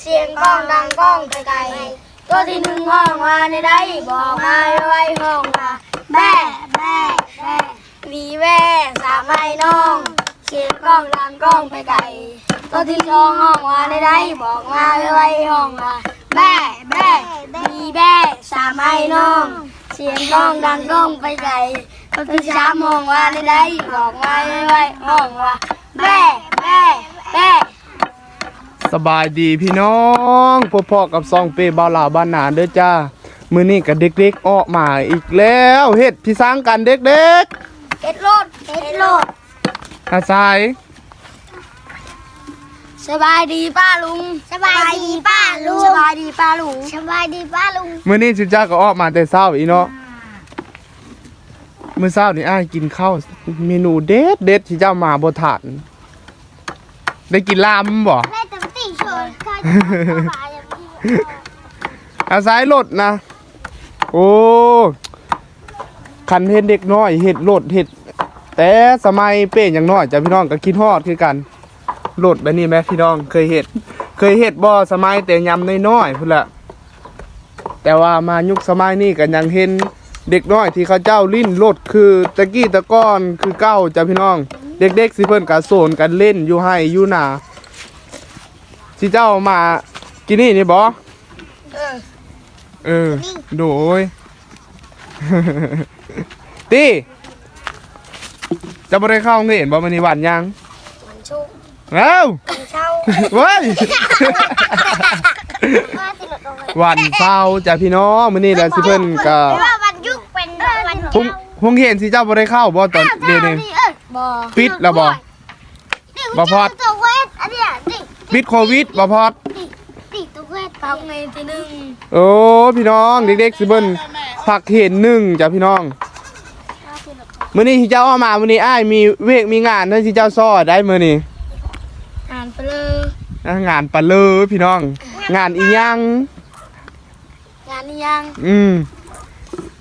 เสียงก้องดังก้องไปไกลตัวที่หนึ่งห้องว่าในใดบอกมาไว้ห้องว่าแม่แม่แม่มีแม่สามไอ้น้อง เสียงก้องดังก้องไปไกลตัวที่สองห้องว่าในใดบอกมาไว้ห้องว่าแม่แม่มีแม่สามไอ้น้อง เสียงก้องดังก้องไปไกลตัวที่สามห้องว่าในใดบอกมาไว้ห้องว่าแม่แม่แม่ สบายดีพี่น้องพบพ่อกับซองเปบาลาบ้านนาเด้อจ้า มื้อนี้กับเด็กๆออกมาอีกแล้วเฮ็ดพี่สร้างกันเด็กเอ็ดโลดเอ็ดโลดๆอาศัยสบายดีป้าลุง สบายดีป้าลุง สบายดีป้าลุง สบายดีป้าลุง มื้อนี้สิจ้าก็ออกมาแต่เช้าอีเนาะมื้อเช้านี่อ้ายกินข้าวเมนูเด็ดเด็ดที่เจ้ามาบ่ทานได้กินลามบ่แม่จะตี ชนค่ะอาศัยรถนะ โอ้คันเห็นเด็กน้อยเห็ดรถเห็ด แต่สมัยเป้อย่างน้อยจ้ะพี่น้องก็คิดฮอดคือกันรถแบบนี้ไหมพี่น้องเคยเห็ด เคยเห็ดบ่สมัยแต่ยำน้อยๆพุ่นละแต่ว่ามายุคสมัยนี้ก็ยังเห็นเด็กน้อยที่เขาเจ้าลิ้นรถคือตะกี้ตะก้อนคือเก้าจ้ะพี่น้อง เด็กๆสิเพิ่นกะโซนกันเล่นอยู่ให้อยู่หนา ที่เจ้ามากินนี่นี่บ่เออ เออ โดย ตีจะบ่ได้เข้าโรงเรียนบ่มันนี่หวานยังมันชุกเอ้ามันเช่าเว้ย ว่าติดรถเอาไว้หวันเศร้าจ้ะพี่น้องมื้อนี้แหละสิเพิ่นก็ว่าวันยุกเป็นวันคงคงเห็นสิเจ้าบ่ได้เข้าบ่ตอนเดี๋ยวนี้ บ่ปิดแล้วบ่บ่พอดตัวเวทอันเนี้ยติ ปิดโควิดบ่พอดติตัวเวทปักในที่หนึ่งโอ้พี่น้องเด็กๆสิเบิ่นผักเห็นหนึ่งจ้ะพี่น้องมื้อนี้ที่เจ้าเอามามื้อนี้อ้ายมีเวกมีงานเด้อที่เจ้าซ้อได้มื้อนี้อ่านไปเลยอะงานปะเลอพี่น้อง งานอีหยังงานนี้ยังอืม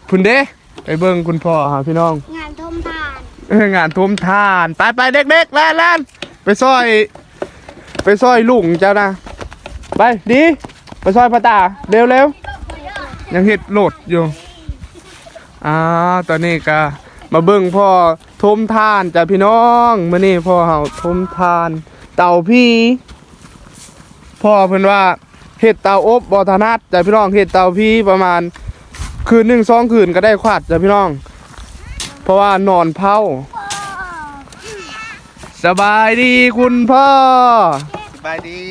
คุณเด้ไปเบิ่งคุณพ่อหาพี่น้อง งานทมทานเอองานทุ่มทานไปไปเด็กๆแล่นแล่นไปซอยไป ซอยลุงเจ้านะ ไปดีไปซอยพ่อตาเร็วเร็วยังเห็ดโหลดอยู่อ่าตอนนี้ก็มาเบิ่งพ่อทมทานจ้ะพี่น้องมื้อนี้พ่อเฮาทมทาน เต่าพี่พ่อเพิ่นว่าเห็ดเต่าอบบ่ถนัดจ้ะพี่น้องเห็ดเต่าพี่ประมาณคืนหนึ่งสองคืนก็ได้ขวาดจ้ะพี่น้อง เพราะว่านอนเผาสบายดีคุณพ่อ บายดี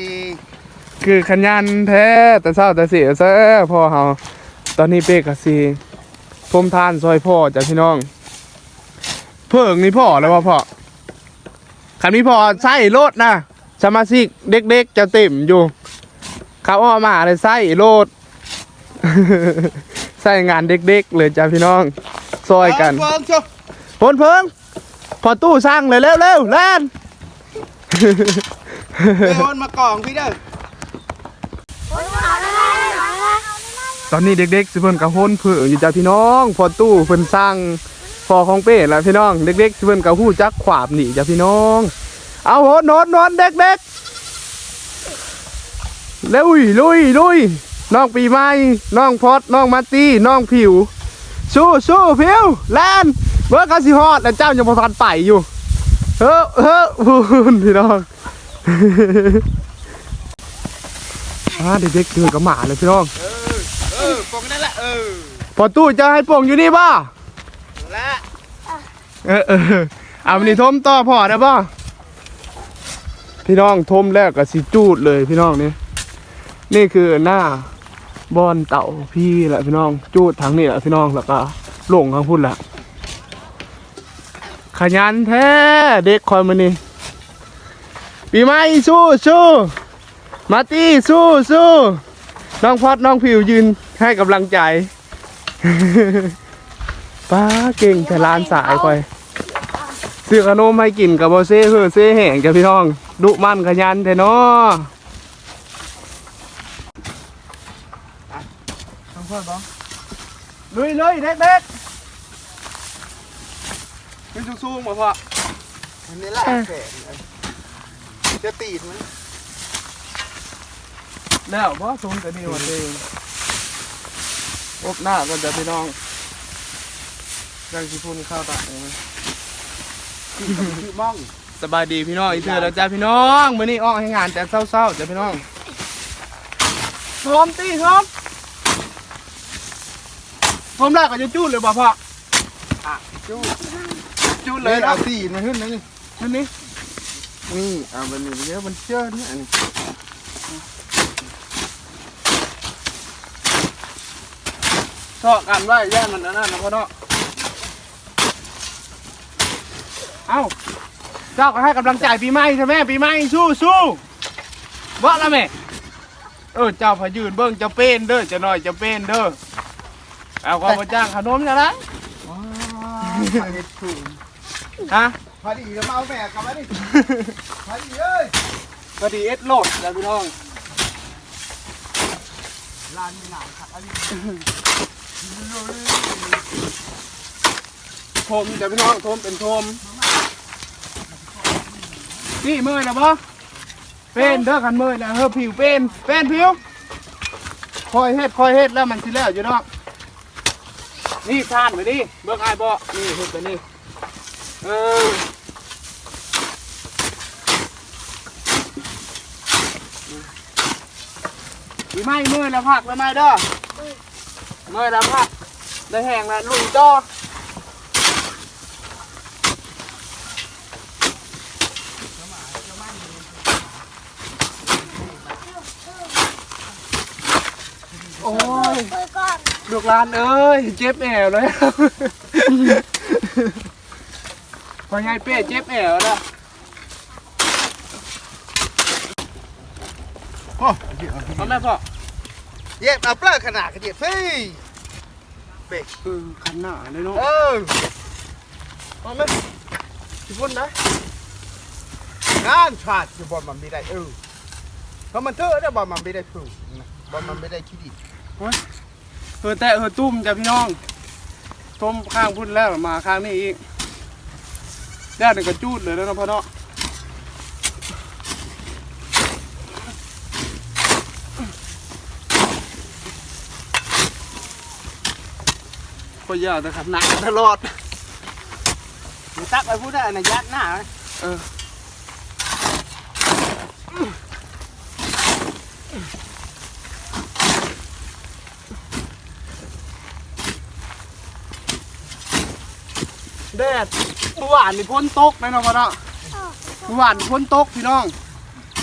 คือขยันแท้แต่เศร้าแต่เสียซะพ่อเฮาตอนนี้เป๊กกะสีพรมทานซอยพ่อจ้ะพี่น้อง เพิ่งนี่พ่อแล้วว่าพ่อคันนี้พ่อใส่รถนะสมาชิกเด็กๆจะเต็มอยู่เขาเออกมาเลยใส่รถใส่งานเด็กๆเลยจ้ะพี่น้องซอยกันเฟิงเชียวพลเพิงพอตู้สร้างเลยเร็วเร็วๆแล่น เดี๋ยนมากล่องพี่เด้อตอนนี้เด็กๆสิเพิ่นกะโฮนเพื่ออยู่จ้ะพี่น้องพอตู้เพิ่นสร้างพอของเป้แล้วพี่น้องเด็กๆสิเพิ่นกะฮู้จักขวาบหนีจ้ะพี่น้อง เอาโหนอนนอนเด็กๆเร็วลุยลุยน้องปีใหม่น้องพอดน้องมาตี้น้องผิว สู้สู้ผิวแลนเบิร์กสิฮอดแต่เจ้ายังบ่ทันไปอยู่ เฮ้อเฮ้อพูนพี่น้องอ่าเด็กๆเดินกับหมาเลยพี่น้องเออปองนั่นแหละเออพอตู้จะให้โป่งอยู่นี่ป่ะและเออเออเอาวันนี้ทมต่อพอได้ป่ะพี่น้องทมแล้วก็สิจูดเลยพี่น้องนี่นี่คือหน้าบอนเต่าพี่แหละพี่น้องจูดทั้งนี่แหละพี่น้องแล้วก็หลงข้างพุ่นแหละ ขยันแท้เด็กคอยมานี่ปีใหม่สู้สู้มาตี้สู้สู้น้องพอดน้องผิวยืนให้กำลังใจ ป้าเก่งแต่ลานสายคอยซื้อขนมให้กินกับโบเซ่เพื่อเซ่แห่งจ้ะพี่น้อง ดุมันขยันแท้เนาะลุยเลยเด็กเด็กๆ เป็นสูงๆมาพ่ออันนี้แหละแขนจะตีดมั้ยแล้วเพราะทมแต่นี่วันเองอบหน้าก็จะพี่น้องยังสิพูนข้าวตากเลยคือมองสบายดีพี่น้องอีเถื่อแล้วจ้าพี่น้องมื้อนี้ออกให้งานแต่เศร้าๆจ้าพี่น้องพร้อมตีพร้อมพร้อมแล้วก็จะจูดเลยบ่พ่อจู้จูด เลเลยยเอาเอาสีมาขึ้นนะนี่อันนี้นี่เอามันนี่เดี๋ยวมันเชื่อนี่อันนี้ชอบกันไว้ย่านมันอันนั่นนะพ่อเนาะเอ้าเจ้าก็ให้กำลังใจปีใหม่ใช่ไหมปีใหม่สู้สู้บ่ละแม่เออเจ้าพายืนเบิ่งเจะเป็นเด้อเจะน้อยเจะเป็นเด้อเอาความมาจ้างขนมจะละว้าวเฮ็ดถูก ฮะพอดีก็มาเอาแม่กลับมาดิพอดีเอ้ยพอดีเอสโหลดแล้วพี่น้องร้านมีหนาวขัดอันนี้โทมเดี๋ยวพี่น้องโทมเป็นโทมนี่เมื่อยแล้วปะเป็นเด้อกันเมื่อยแล้วเฮ้อผิวเป็นเป็นผิวคอยเฮ็ดคอยเฮ็ดแล้วมันสิแล้วอยู่เนาะนี่ทานไปดิเบิ่งอายบ่นี่เฮ็ดไปนี่เออ มีไหมเมื่อยแล้วพักแล้วไหมเด้อเมื่อยแล้วพักได้แห้งแล้วลุยต่อโอ้ยเปิดก่อนลูกหลานเอ้ย เจ็บแอวเลยครับ พอไงเป้เจ็บแอวแล้วโอ้เดี๋ยวเอาแม่พ่อเย็บเอาเปลือกขนาดกระเดียดสิเบกเออขันหน้าเลยเนาะเออเอาไหมสิพุ่นนะงานชาติจะบอลมันไม่ได้เออเพราะมันเถอะเนี่ยบอลมันไม่ได้ผูกนะบอลมันไม่ได้ขี้ดิเออแต่เออตุ้มจ้ะพี่น้องต้มข้างพุ่นแล้วมาข้างนี้อีก แด้หนึ่งกระจูดเลยแล้วเนาะพ่อเนาะข่อยากแต่ขันหนักตลอดมีตักไปพูดได้อันนะยัดหน้าเออ แดดเมื่อวานนี่พ้นตกนะเนาะพ่อเนาะเมื่อวานพ้นตกพี่น้อง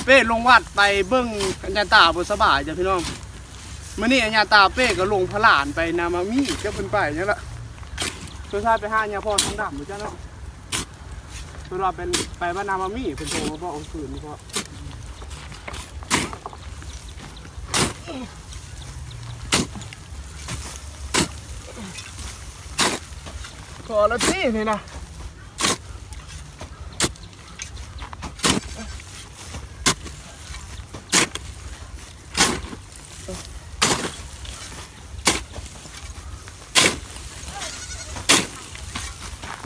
เป้ลงวัดไปเบิ้งอัญญาตาบนสบายจ้ะพี่น้องมื่อนี้อัญญาตาเป้ก็ลงพระหลานไปนามามีก็เป็นไปอย่างนี้ละสุดท้ายไปห้าญาพ่อทองดำหรือจ้าเนาะคือเราเป็นไปบ้านนามามี่เป็นโทรมาบอกเอาคืนเพร ขอละที่นี่นะ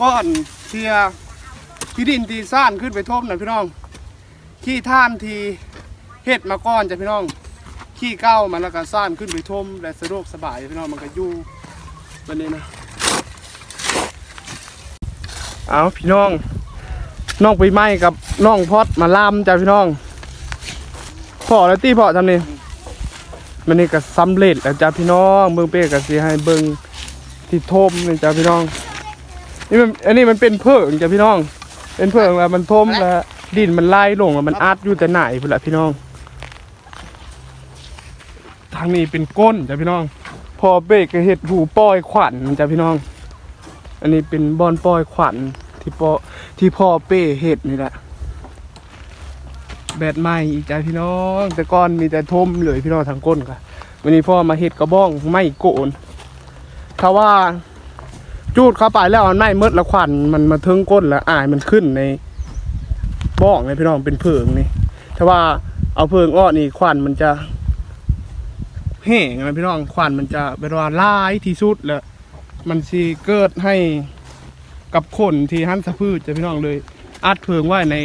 ก้อนเทียที่ดินที่ซ่านขึ้นไปท่มนะพี่น้อง ขี้ท่านทีเฮ็ดมาก้อนจ้ะพี่น้อง ขี้เก้ามันแล้วก็ซ่านขึ้นไปท่มและสะดวกสบายพี่น้องมันก็อยู่วันนี้นะ เอาพี่น้องน้องไปไหม้กับน้องพอดมาล่ามจ้ะพี่น้องพอแล้วตีพอทำนี่มันนี่ก็สำเร็จแล้วจ้ะพี่น้องเบิ่งเป้ก็สิให้เบิ่งที่ท่มนี่จ้ะพี่น้องนี่มันอันนี้มันเป็นเพิงจ้ะพี่น้อง เป็นเพิงแล้วมันท่มแล้วดินมันไล่ลงแล้วมันอัดอยู่แต่ไหนพุ่นละพี่น้อง ทางนี้เป็นก้นจ้ะพี่น้อง พอเบรกก็เห็ดหูปล่อยขวัญจ้ะพี่น้อง อันนี้เป็นบอนปอยขวัญที่ปอที่พ่อเป้เห็ดนี่แหละแบดใหม่อีกจ้ะพี่น้อง แต่ก่อนมีแต่ทมเลยพี่น้องทางก้นค่ะวันนี้พ่อมาเห็ดกระบ้องไม่โกนถ้าว่า จูดเข้าไปแล้วมันไม้มืดแล้วควันมันมาถึงก้นแล้วอายมันขึ้นในบ้องเลยพี่น้องเป็นเพิงนี่ถ้าว่าเอาเพิงอ้อนี่ควันมันจะแห้งนะพี่น้องควันมันจะเป็นว่าลายที่สุดแล้ว มันสิเกิดให้กับคนที่หันสะพืชจะพี่น้องเลยอัดเพิงไว้ใน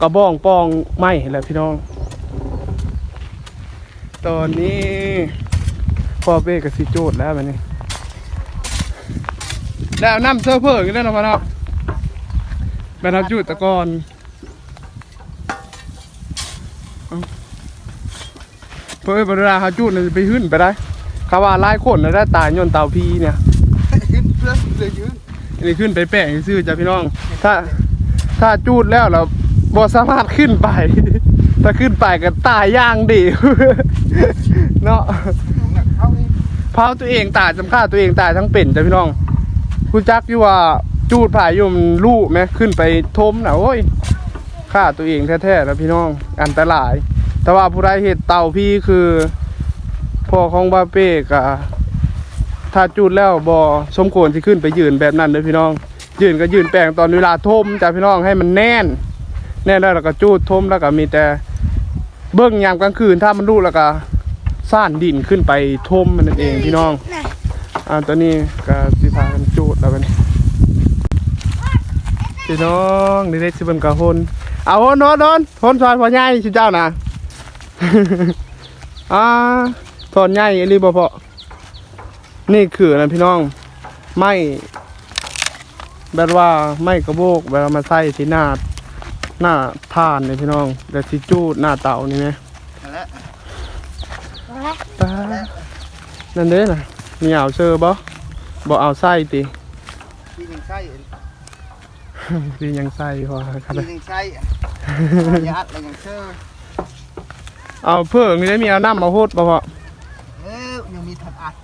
กระบ้องปองไม้แหละพี่น้อง ตอนนี้พ่อเป้กับสิโจทย์แล้วมันนี้แล้วน้ำเสื้อเพิ่งได้หรอพ่อเนาะแม่ทับจุดตะกอนเพื่อเวลาเขาจุดน่ะไปขึ้นไปได้เขาว่าไล่คนน่ะได้ตายยนเตาพีเนี่ย เพื่อเพื่อยืนอันนี้ขึ้นไปแป้งซื่อจ้ะพี่น้อง ถ้าถ้าจูดแล้วเราบ่สามารถขึ้นไป ถ้าขึ้นไปก็ตายย่างดีเนาะเข้านี่เผาตัวเองตายจำฆ่าตัวเองตายทั้งเป็นจ้ะพี่น้องคุณจักอยู่ว่าจูดผายอยู่มันลู่ไหมขึ้นไปทมนะโอ้ยฆ่าตัวเองแท้ๆแล้วพี่น้อง อันตราย แต่ว่าผู้ใดเหตุเต่าพี่คือพ่อของบาเป้กะ ถ้าจูดแล้วบ่สมควรที่ขึ้นไปยืนแบบนั้นเด้อพี่น้อง ยืนก็ยืนแปลงตอนเวลาทมจ้ะพี่น้องให้มันแน่น แน่นแล้วเราก็จูดทมแล้วก็มีแต่เบิ้งยามกลางคืนถ้ามันรู้แล้วก็ซ่านดินขึ้นไปทมมันนั่นเองพี่น้องอ่าตอนนี้ก็สิพากันจูดแล้วกันพี่น้องนี่ได้สิบิ่งกะฮนเอาฮนฮนฮนฮนซอยพ่อใหญ่ชิเจ้านะอ่าถอนใหญ่อีหลีบ่พอ นี่คือนะพี่น้องไม้แบบว่าไม้กระโบกแบบว่ามาใส่ที่หน้าหน้าทานนี่พี่น้องแต่สิจูดหน้าเต่านี่ไหมแล้วตานั่นเด้น่ะมีเอาเชอบ่บ่เอาไส้ติที่หนึ่งไส้พี่ยังไส้พอครับที่หนึ่งไส้ยัดอะไรอย่างเชื่อเอาเพิ่งนี่ได้มีเอาน้ำมาโพดบ่พอเออยังมีถัดอัด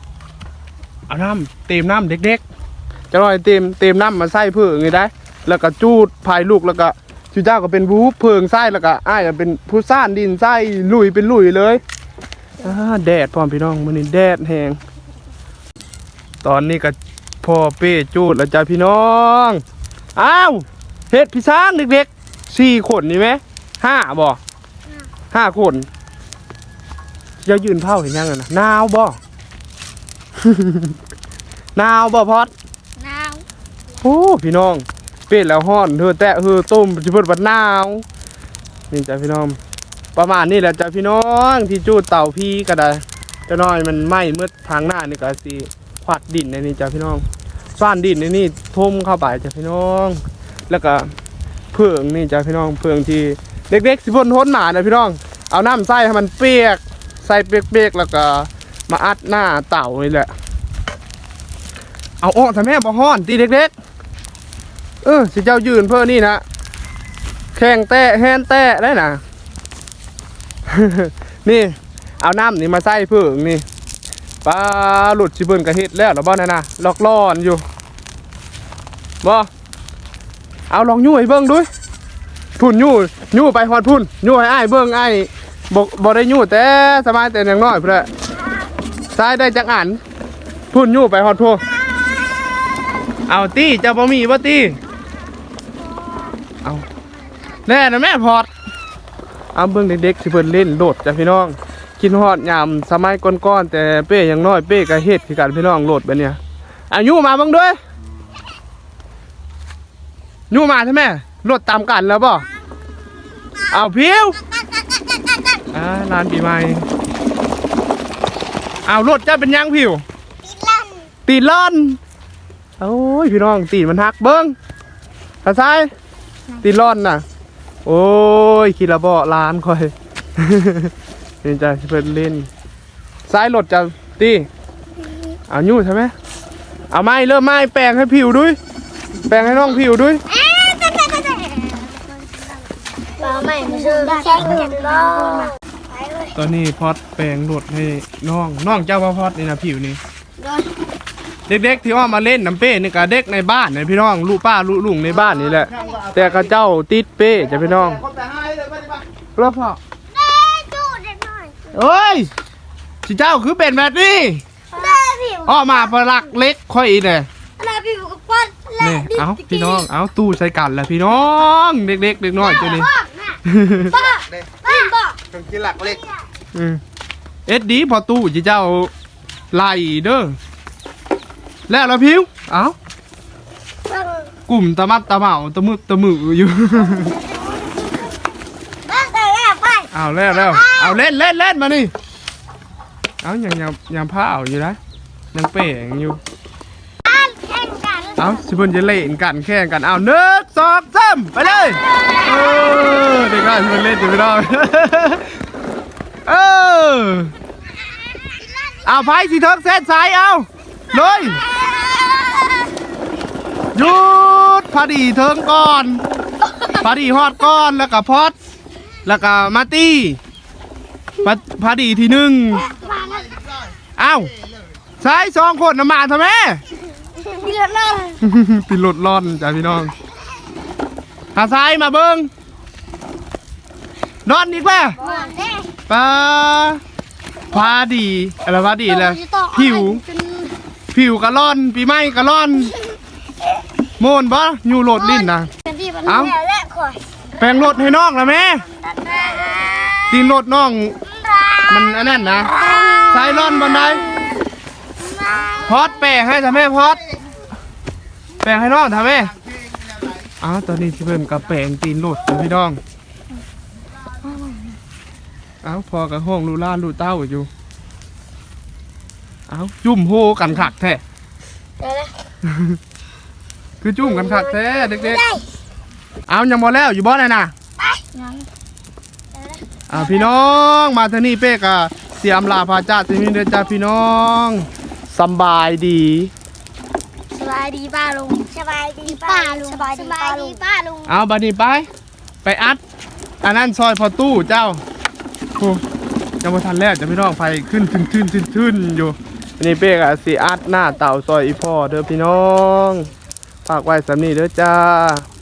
เอาน้ำเต็มน้ำเด็กๆจะหน่อยเต็มเต็มน้ำมาใส่เพิ่งนี่ได้ แล้วก็จูดพายลูกแล้วก็ชูเจ้าก็เป็นวูบเพิงไส้แล้วก็อ้ายก็เป็นผู้ซ่านดินไส้ลุยเป็นลุยเลยแดดพร้อมพี่น้องมื้อนี้แดดแหงตอนนี้ก็พ่อเป้จูดแล้วจ้าพี่น้องอ้าวเฮ็ดพี่ช้างเด็กๆสี่คนนี่ไหมห้าบ่ห้าคนจะยืนเผาเห็นยังไงนะนาวบ่ หนาวบ่พอดนาวโอ้พี่น้อง เป็ดแล้วฮ้อนเธอแตะเธอต้มจิเพิ่นบัดหนาวนี่จ้ะพี่น้อง ประมาณนี้แหละจ้ะพี่น้องที่จูดเต่าพี่ก็ได้จะน้อยมันไหม้เมื่อทางหน้านี่ก็สิขวัดดินในนี่จ้ะพี่น้องซ่านดินในนี่ทุ่มเข้าไปจ้ะพี่น้อง แล้วก็เพื่องนี่จ้ะพี่น้องเพื่องที่เด็กๆสิพ่นท้นหนานะพี่น้อง เอาน้ำใส่ให้มันเปียก ใส่เปียกๆแล้วก็ มาอัดหน้าเต่านี่แหละ เอาออกทำแม่บ่ฮ้อนตีเด็กๆ เออสิเจ้ายืนเพื่อนี่นะ แข่งแตะแฮนแตะได้นะนี่เอาน้ำนี่มาใส่เพื่องนี่ปลาหลุดชิเบินกระเฮ็ดแล้วหรอบ่นั่นน่ะลอกล่อนอยู่บ่เอาลองยู่ให้เบิ่งด้วยพุ่นยู่ยู่ไปฮอดพุ่นยู่ให้อ้ายเบิ่งอ้ายบ่บ่ได้ยู่แต่สบายแต่อย่างน้อยเพุ่น แหละใส่ได้จักอันพุ่นยู่ไปฮอดพเอาตีเจ้าบ่มีบ่ตีเอาแน่นะแม่พอดเอาเบิ่งเด็กๆสิเพิ่นเล่นโดดจ้ะพี่น้องกินฮอดยามสมัยก่อนๆแต่เป้ยังน้อยเป้ก็เฮ็ดคือกันพี่น้องโหลดแบบเนี้ยอายุมาบิ่งด้วยยูมาใช่ไหมโหลดตามกันแล้วบ่เอาพิวอ่าลานปีใหม่ เอาโหลดจ้าเป็นยังพิว ตีนล่อนโอ้ยพี่น้องตีนมันหักเบิ้งภาษาย ตีนล่อนน่ะ โอ้ยคิดละบ่ล้านค่อยเห็นใจเพิ่นเล่น ซ้ายรถจะตีเอายู่ใช่ไหมเอาไม้เริ่มไม้แปลงให้ผิวด้วย แปลงให้น้องผิวด้วยปลาใหม่มาซื้อแข่งกันบ่ต อนนี้พอดแปลงรถให้น้องน้องเจ้าพ่อพอดนี่นะผิวนี่โดนเด็กๆที่ว่ามาเล่นน้ำเป้นี่ก็เด็กในบ้านนะพี่น้องลูกป้าลูกลุงในบ้านนี่แหละ แต่เขาเจ้าติดเป้จ้ะพี่น้องคนแต่ให้เลยไปดิบ้าแล้วพ่อจูดเด็กหน่อยเอ้ยสิเจ้าคือเป็นแบบนี้ได้ผิวอ้อมาพลักเล็กค่อยอีเนี่ยได้ผิวกับปั้นและนี่เอาพี่น้องเอาตู้ใส่กันแหละพี่น้องเด็กๆเด็กน้อยตัวนี้บ้าบ้าบ้าบ้าเครื่องกินหลักเล็ก อืมเอ็ดดีพอตู้สิเจ้าไล่เด้อแล้วละพิวเอากลุ่มตะมัดตะเหมาตะมึดตะมืออยู่บ้าแต่แรกไปเอาแล้วแล้วเอาเล่นเล่นเล่นมานี่เอายังยังยังผ้าเอาอยู่นะยังเป่งอยู่แข่งกันเอาสิเพิ่นจะเล่นกันแข่งกันเอาหนึ่งสองสามไปเลยเออเด็กก็สิเพิ่นเล่นอยู่ไม่ได้ เออเอาไพ่สีเทิงเส้นสายเอาเลยหยุดพอดีเทิงก่อนพอดีฮอดก่อนแล้วก็พอดแล้วก็มาตี้พอพอดีทีหนึ่งเอาสายสองคนน่ะมาทำไมพี่เลิศเลยติดรถร่อนจ้าพี่น้องหาซ้ายมาเบิ้งนอนอีกแล้วหวานแน่ ปลาพาดีอะไรพาดีเลยผิว ผิวกะล่อน ปีใหม่กะล่อน โมนบ่อยู่โหลดลิ้นนะเป็นที่มันเอ้าแม่และข่อยแปลงรถให้น้องละแม่ตีนรถน้อง มันอันนั้นนะสายร่อนบนไดพอดแปลงให้ทำแม่พอด แปลงให้น้องทำแม่อ้าวตอนนี้ที่เพิ่นกับแปลงตีนรถจ้ะพี่น้อง เอ้าพอกับห้องลูล่านลูเต้าอยู่ เอ้าจุ่มโฮกันขักแท้เดี๋ยวเลยคือจุ่มกันขักแท้เด็กๆ เอายังบ่แล้วอยู่บ่ไหนน่ะยังอ่าพี่น้องมาทางนี้เป๊กอะเสียมลาพาจ่าสิมีเด้อจ้าพี่น้องสำบายดีสบายดีป้าลุงสบายดีป้าลุงสบายดีป้าลุงป้าลุงเอาบัดนี้ไป ไปอัดอันนั้นซอยพอตู้เจ้า โอ้ยังบ่ทันแล้วจะพี่น้องไฟขึ้นขึ้นขึ้นขึ้นขึ้นอยู่นี่เป๊กอะสีอัดหน้าเต่าซอยอีพ่อเด้อพี่น้องฝากไว้สำนีเด้อจ้า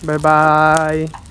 บ๊ายบาย